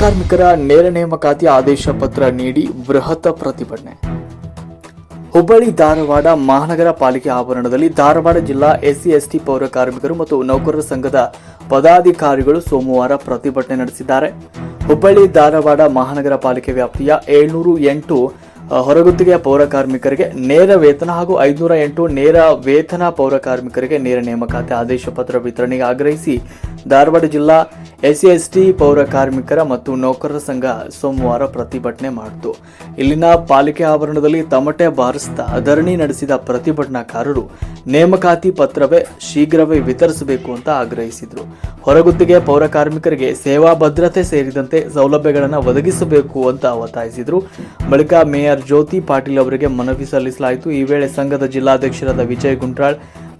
ಕಾರ್ಮಿಕರ ನೇರ ನೇಮಕಾತಿ ಆದೇಶ ಪತ್ರ ನೀಡಿ ಬೃಹತ್ ಪ್ರತಿಭಟನೆ. ಹುಬ್ಬಳ್ಳಿ, ಧಾರವಾಡ ಮಹಾನಗರ ಪಾಲಿಕೆ ಆವರಣದಲ್ಲಿ ಧಾರವಾಡ ಜಿಲ್ಲಾ ಎಸ್ಸಿ, ಎಸ್ಟಿ ಪೌರ ಕಾರ್ಮಿಕರು ಮತ್ತು ನೌಕರರ ಸಂಘದ ಪದಾಧಿಕಾರಿಗಳು ಸೋಮವಾರ ಪ್ರತಿಭಟನೆ ನಡೆಸಿದ್ದಾರೆ. ಹುಬ್ಬಳ್ಳಿ, ಧಾರವಾಡ ಮಹಾನಗರ ಪಾಲಿಕೆ ವ್ಯಾಪ್ತಿಯ ಏಳ್ನೂರು ಎಂಟು ಹೊರಗುತ್ತಿಗೆಯ ಪೌರ ಕಾರ್ಮಿಕರಿಗೆ ನೇರ ವೇತನ ಹಾಗೂ ಐದುನೂರ ಎಂಟು ನೇರ ವೇತನ ಪೌರ ಕಾರ್ಮಿಕರಿಗೆ ನೇರ ನೇಮಕಾತಿ ಆದೇಶ ಪತ್ರ ವಿತರಣೆಗೆ ಆಗ್ರಹಿಸಿ ಧಾರವಾಡ ಜಿಲ್ಲಾ ಎಸ್ಸಿ ಎಸ್ಟಿ ಪೌರ ಕಾರ್ಮಿಕರ ಮತ್ತು ನೌಕರರ ಸಂಘ ಸೋಮವಾರ ಪ್ರತಿಭಟನೆ ಮಾಡಿತು. ಇಲ್ಲಿನ ಪಾಲಿಕೆ ಆವರಣದಲ್ಲಿ ತಮಟೆ ಬಾರಿಸ್ತಾ ಧರಣಿ ನಡೆಸಿದ ಪ್ರತಿಭಟನಾಕಾರರು ನೇಮಕಾತಿ ಪತ್ರವೇ ಶೀಘ್ರವೇ ವಿತರಿಸಬೇಕು ಅಂತ ಆಗ್ರಹಿಸಿದರು. ಹೊರಗುತ್ತಿಗೆ ಪೌರ ಕಾರ್ಮಿಕರಿಗೆ ಸೇವಾ ಭದ್ರತೆ ಸೇರಿದಂತೆ ಸೌಲಭ್ಯಗಳನ್ನು ಒದಗಿಸಬೇಕು ಅಂತ ಒತ್ತಾಯಿಸಿದರು. ಬಳಿಕ ಮೇಯರ್ ಜ್ಯೋತಿ ಪಾಟೀಲ್ ಅವರಿಗೆ ಮನವಿ ಸಲ್ಲಿಸಲಾಯಿತು. ಈ ವೇಳೆ ಸಂಘದ ಜಿಲ್ಲಾಧ್ಯಕ್ಷರಾದ ವಿಜಯ್ ಗುಂಟ್ರಾಳ್,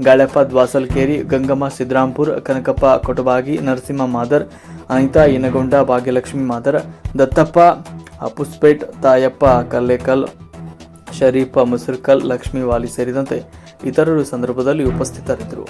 ಗಾಳೆಪ್ಪ ದ್ವಾಸಲ್ಕೇರಿ, ಗಂಗಮ್ಮ ಸಿದ್ದರಾಂಪುರ್ ಕನಕಪ್ಪ ಕೊಟಬಾಗಿ, ನರಸಿಂಹ ಮಾದರ್, ಅನಿತಾ ಇನಗೊಂಡ ಭಾಗ್ಯಲಕ್ಷ್ಮಿ ಮಾದರ್, ದತ್ತಪ್ಪ ಅಪುಸ್ಪೇಟ್ ತಾಯಪ್ಪ ಕಲ್ಲೇಕಲ್ ಶರೀಫ ಮುಸುರ್ಕಲ್, ಲಕ್ಷ್ಮೀ ವಾಲಿ ಸೇರಿದಂತೆ ಇತರರು ಸಂದರ್ಭದಲ್ಲಿ ಉಪಸ್ಥಿತರಿದ್ದರು.